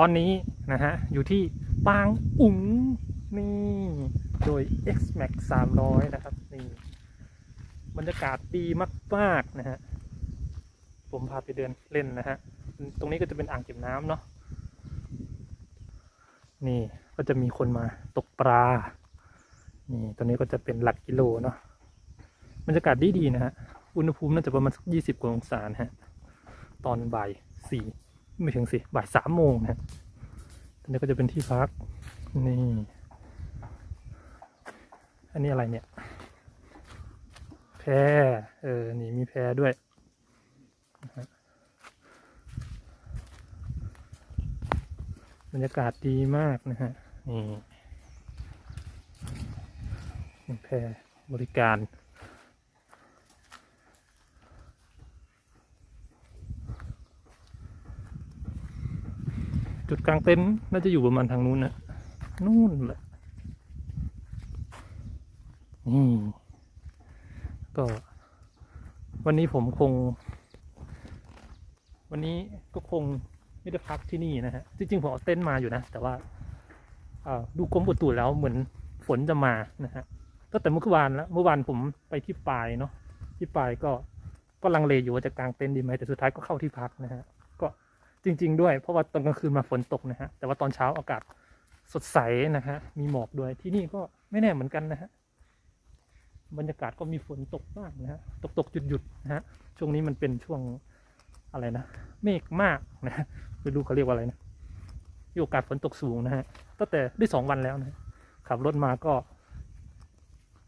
ตอนนี้นะฮะ อยู่ที่ปางอุ๋งนี่ โดย X Max 300 นะครับ นี่ บรรยากาศดีมาก ๆ นะฮะ ผมพาไปเดินเล่นนะฮะ ตรงนี้ก็จะเป็นอ่างเก็บน้ำเนาะนี่ก็จะมีคนมาตกปลา นี่ตรงนี้ก็จะเป็นหลักกิโลเนาะ บรรยากาศดีดีนะฮะ อุณหภูมิน่าจะประมาณสักยี่สิบกว่าองศานะฮะ ตอนบ่ายสี่ ไม่ถึงสิบ่ายสามโมงนะตรงนี้ก็จะเป็นที่พัก นี่ อันนี้อะไรเนี่ย แพเออ นี่มีแพด้วยบรรยากาศดีมากนะฮะ นี่มีแพบริการ ดกลางเต็นท์น่าจะอยู่ประมาณทางนู้นนะนู่นแหละนี่ก็ วันนี้ผมคง วันนี้ก็คงไม่ได้พักที่นี่นะฮะจริงๆผมเอาเต็นท์มาอยู่นะ แต่ว่าดูกรมอุตุแล้วเหมือนฝนจะมานะฮะตั้งแต่เมื่อวานแล้วเมื่อวานผมไปที่ปายเนาะที่ปายก็ก็ลังเลอยู่ว่าจะกางเต็นท์ดีไหมแต่สุดท้ายก็เข้าที่พักนะฮะ จริง ๆ ด้วย เพราะว่าตอนกลางคืนมาฝนตกนะฮะ แต่ว่าตอนเช้าอากาศสดใสนะฮะ มีหมอกด้วย ที่นี่ก็ไม่แน่เหมือนกันนะฮะ บรรยากาศก็มีฝนตกบ้างนะฮะ ตกตกหยุดหยุดๆนะฮะ ช่วงนี้มันเป็นช่วงอะไรนะ เมฆมากนะฮะไม่รู้เขาเรียกว่าอะไรนะมีโอกาสฝนตกสูงนะฮะ ตั้งแต่ได้สองวันแล้วนะขับรถมาก็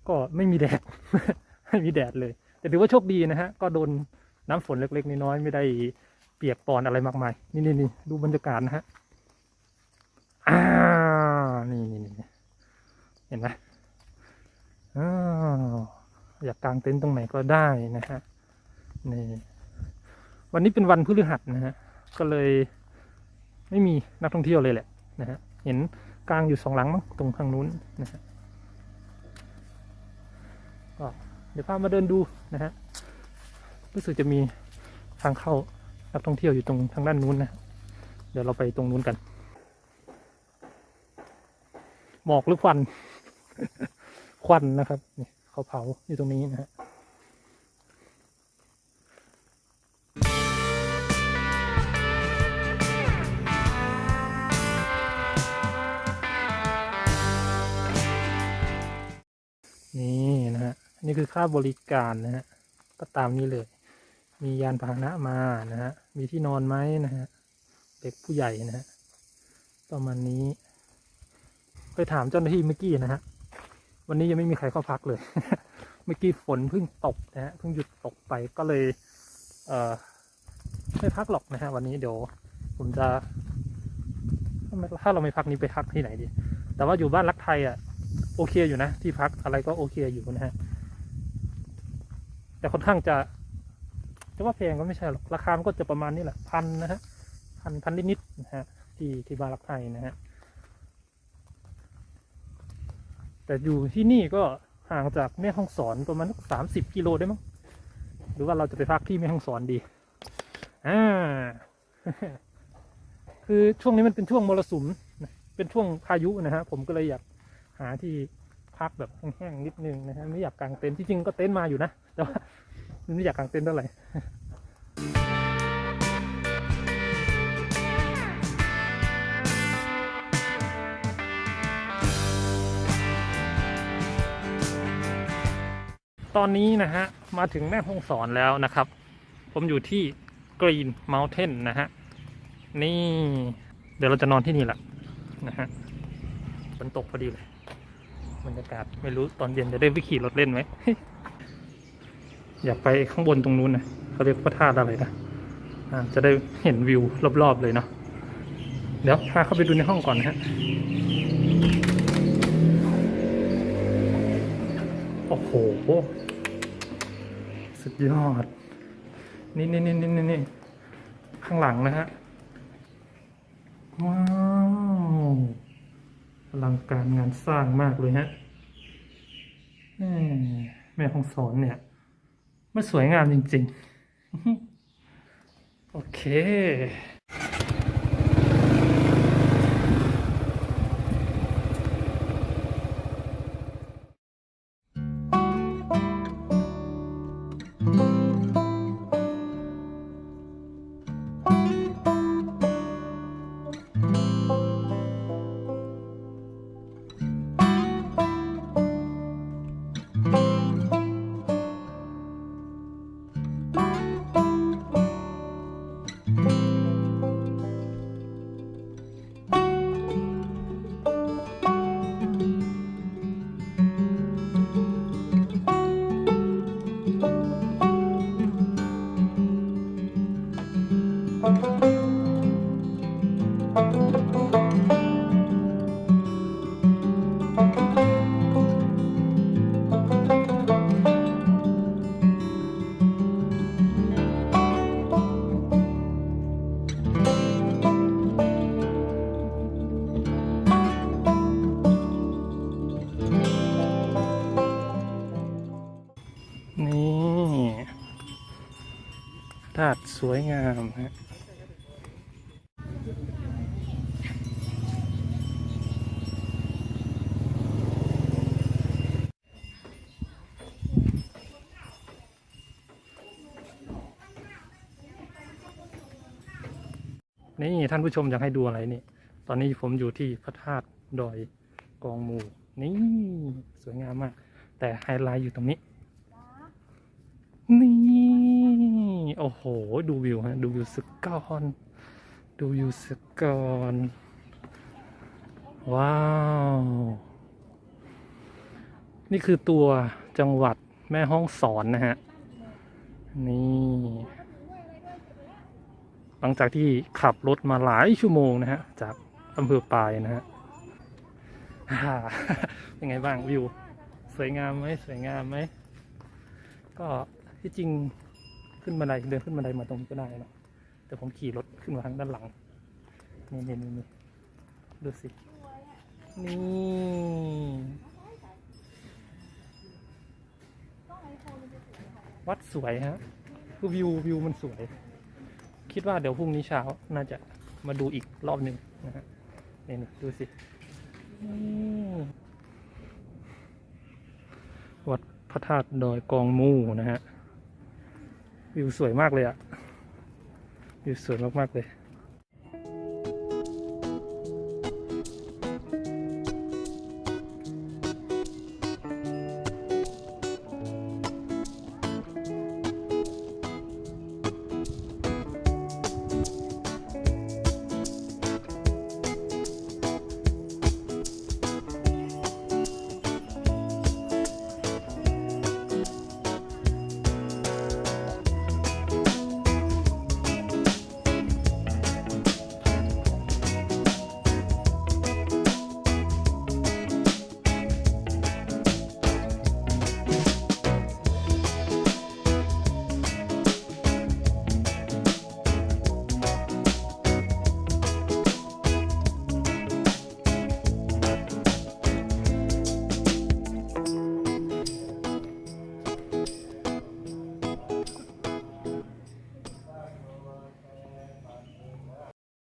ก็ไม่มีแดด ไม่มีแดดเลย แต่ถือว่าโชคดีนะฮะ ก็โดนน้ำฝนเล็กๆน้อยๆไม่ได้ เปียกปอนอะไรมากมาย นี่นี่นี่ดูบรรยากาศนะฮะอ่านี่นี่นี่เห็นไหมอ้าวอยากกางเต็นท์ตรงไหนก็ได้นะฮะนี่วันนี้เป็นวันพฤหัสนะฮะก็เลยไม่มีนักท่องเที่ยวเลยแหละนะฮะเห็นกลางอยู่สองหลังมั้งตรงทางนู้นนะฮะก็เดี๋ยวพามาเดินดูนะฮะรู้สึกจะมีทางเข้า นักท่องเที่ยวอยู่ตรงทางด้านนู้นนะ เดี๋ยวเราไปตรงนู้นกัน หมอกหรือควัน ควันนะครับนี่เขาเผาอยู่ตรงนี้นะฮะนี่นะฮะนี่คือค่าบริการนะฮะก็ตามนี้เลย มียานพาหนะมานะฮะ มีที่นอนไหมนะฮะ เด็กผู้ใหญ่นะฮะ ประมาณนี้ไปถามเจ้าหน้าที่เมื่อกี้นะฮะ วันนี้ยังไม่มีใครเข้าพักเลย เมื่อกี้ฝนเพิ่งตกนะฮะ เพิ่งหยุดตกไปก็เลย เอ่อ ไม่พักหรอกนะฮะ วันนี้เดี๋ยวผมจะ ถ้าเราไม่พักนี้ไปพักที่ไหนดี แต่ว่าอยู่บ้านรักไทยอะ โอเคอยู่นะ ที่พักอะไรก็โอเคอยู่นะฮะ แต่ค่อนข้างจะ จะว่าแพงก็ไม่ใช่หรอก ราคามันก็จะประมาณนี้แหละพันนะฮะพันพันนิดๆนะฮะที่ที่บารักไทยนะฮะแต่อยู่ที่นี่ก็ห่างจากแม่ห้องสอนประมาณสามสิบกิโลได้มั้งหรือว่าเราจะไปพักที่แม่ห้องสอนดีอ่าคือช่วงนี้มันเป็นช่วงมรสุมเป็นช่วงพายุนะฮะผมก็เลยอยากหาที่พักแบบแห้งๆนิดนึงนะฮะไม่อยากกางเต็นท์ที่จริงก็เต็นท์มาอยู่นะแต่ว่า ไม่อยากกางเต็นท์เท่าไหร่ตอนนี้นะฮะ มาถึงแม่ห้องสอนแล้วนะครับ ผมอยู่ที่ Green Mountain นะฮะ นี่ เดี๋ยวเราจะนอนที่นี่แหละนะฮะฝนตกพอดีเลยบรรยากาศไม่รู้ตอนเย็นจะได้ไปขี่รถเล่นไหม อยากไปข้างบนตรงนู้นนะเขาเรียกว่าท่าอะไรนะจะได้เห็นวิวรอบๆเลยเนาะเดี๋ยวพาเข้าไปดูในห้องก่อนนะฮะโอ้โหสุดยอด นี่นี่นี่นี่นี่ข้างหลังนะฮะ ว้าวอลังการงานสร้างมากเลยฮะแม่แม่ของสอนเนี่ย มันสวยงามจริงๆ โอเคาตุสวยงามฮะนี่ท่านผู้ชมอยากให้ดูอะไรนี่ ตอนนี้ผมอยู่ที่พระธาตุดอยกองหมู นี่ สวยงามมาก แต่ไฮไลท์อยู่ตรงนี้ โอ้โห ดูวิวฮะ ดูวิวสึกก้อนดูวิวสึกก่อน ว้าว นี่คือตัวจังหวัดแม่ห้องสอนนะฮะ นี่ หลังจากที่ขับรถมาหลายชั่วโมงนะฮะ จากอำเภอปายนะฮะเป็นไงบ้างวิว สวยงามไหมสวยงามไหม ก็ที่จริง ขึ้นบันไดเดินขึ้นบันไดมาตรงนี้ก็ได้นะแต่ผมขี่รถขึ้นมาทางด้านหลังนี่นี่นี่นี่ดูสิ นี่วัดสวยฮะคือวิววิวมันสวย คิดว่าเดี๋ยวพรุ่งนี้เช้าน่าจะมาดูอีกรอบหนึ่งนะฮะนี่นี่ดูสิวัดพระธาตุดอยกองมูนะฮะ วิวสวยมากเลยอะวิวสวยมากๆเลย